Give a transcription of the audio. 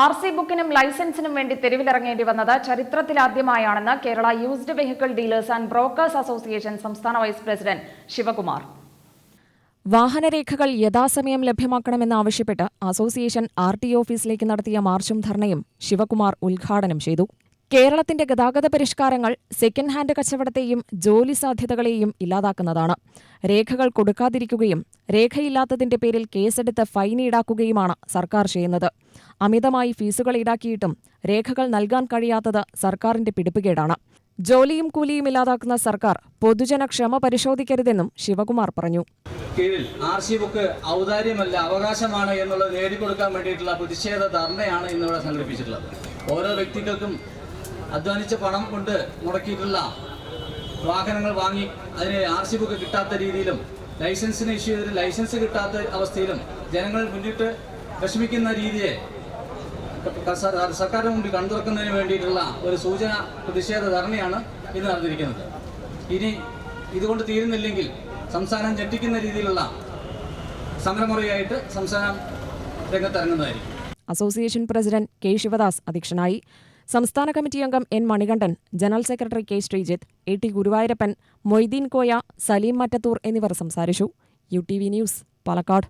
R C ബുക്കിനും ലൈസൻസിനും വേണ്ടി തെരുവിലിറങ്ങേണ്ടി വന്നത് ചരിത്രത്തിലാദ്യമായാണെന്ന് Kerala used vehicle dealers and brokers association സംസ്ഥാന വൈസ് പ്രസിഡന്റ് ശിവകുമാർ. വാഹനരേഖകൾ യഥാസമയം ലഭ്യമാക്കണമെന്നാവശ്യപ്പെട്ട് അസോസിയേഷൻ ആർ ടി ഓഫീസിലേക്ക് നടത്തിയ മാർച്ചും ധർണയും ശിവകുമാർ ഉദ്ഘാടനം ചെയ്തു. കേരളത്തിന്റെ ഗതാഗത പരിഷ്കാരങ്ങൾ സെക്കൻഡ് ഹാൻഡ് കച്ചവടത്തെയും ജോലി സാധ്യതകളെയും ഇല്ലാതാക്കുന്നതാണ്. രേഖകൾ കൊടുക്കാതിരിക്കുകയും രേഖയില്ലാത്തതിന്റെ പേരിൽ കേസെടുത്ത് ഫൈൻ ഈടാക്കുകയുമാണ് സർക്കാർ ചെയ്യുന്നത്. അമിതമായി ഫീസുകൾ ഈടാക്കിയിട്ടും രേഖകൾ നൽകാൻ കഴിയാത്തത് സർക്കാരിന്റെ പിടിപ്പുകേടാണ്. ജോലിയും കൂലിയും ഇല്ലാതാക്കുന്ന സർക്കാർ പൊതുജന ക്ഷമ പരിശോധിക്കരുതെന്നും ശിവകുമാർ പറഞ്ഞു. കീഴിൽ ആർ സി ബുക്ക് ഔദാര്യമല്ല അവകാശമാണ് എന്നുള്ളത് നേടിക്കൊടുക്കാൻ വേണ്ടിയിട്ടുള്ള പ്രതിഷേധ ധർണയാണ് ഇന്നിവിടെ സംഘടിപ്പിച്ചിട്ടുള്ളത്. ഓരോ വ്യക്തികൾക്കും അധ്വാനിച്ച പണം കൊണ്ട് മുടക്കിയിട്ടുള്ള വാഹനങ്ങൾ വാങ്ങി അതിന് ആർ സി ബുക്ക് കിട്ടാത്ത രീതിയിലും ലൈസൻസിന് ഇഷ്യൂ ചെയ്തിട്ട് ലൈസൻസ് കിട്ടാത്ത അവസ്ഥയിലും ജനങ്ങൾ മുന്നിട്ട് വിഷമിക്കുന്ന രീതിയെ സർ- സർക്കാരിന് മുമ്പിൽ കണ്ടുതുറക്കുന്നതിന് വേണ്ടിയിട്ടുള്ള ഒരു സൂചന പ്രതിഷേധ ധർണയാണ് ഇന്ന് നടന്നിരിക്കുന്നത്. ഇനി ഇതുകൊണ്ട് തീരുന്നില്ലെങ്കിൽ സംസ്ഥാനം ഞെട്ടിക്കുന്ന രീതിയിലുള്ള സമരമുറയായിട്ട് സംസ്ഥാനം രംഗത്തിറങ്ങുന്നതായിരിക്കും. അസോസിയേഷൻ പ്രസിഡന്റ് കെ ശിവദാസ് അധ്യക്ഷനായി. സംസ്ഥാന കമ്മിറ്റി അംഗം N Manikandan general secretary K Sreejith A T Guruvayurappan Moideen Koya Saleem Mattathur എന്നിവർ സംസാരിച്ചു. U T V news Palakkad.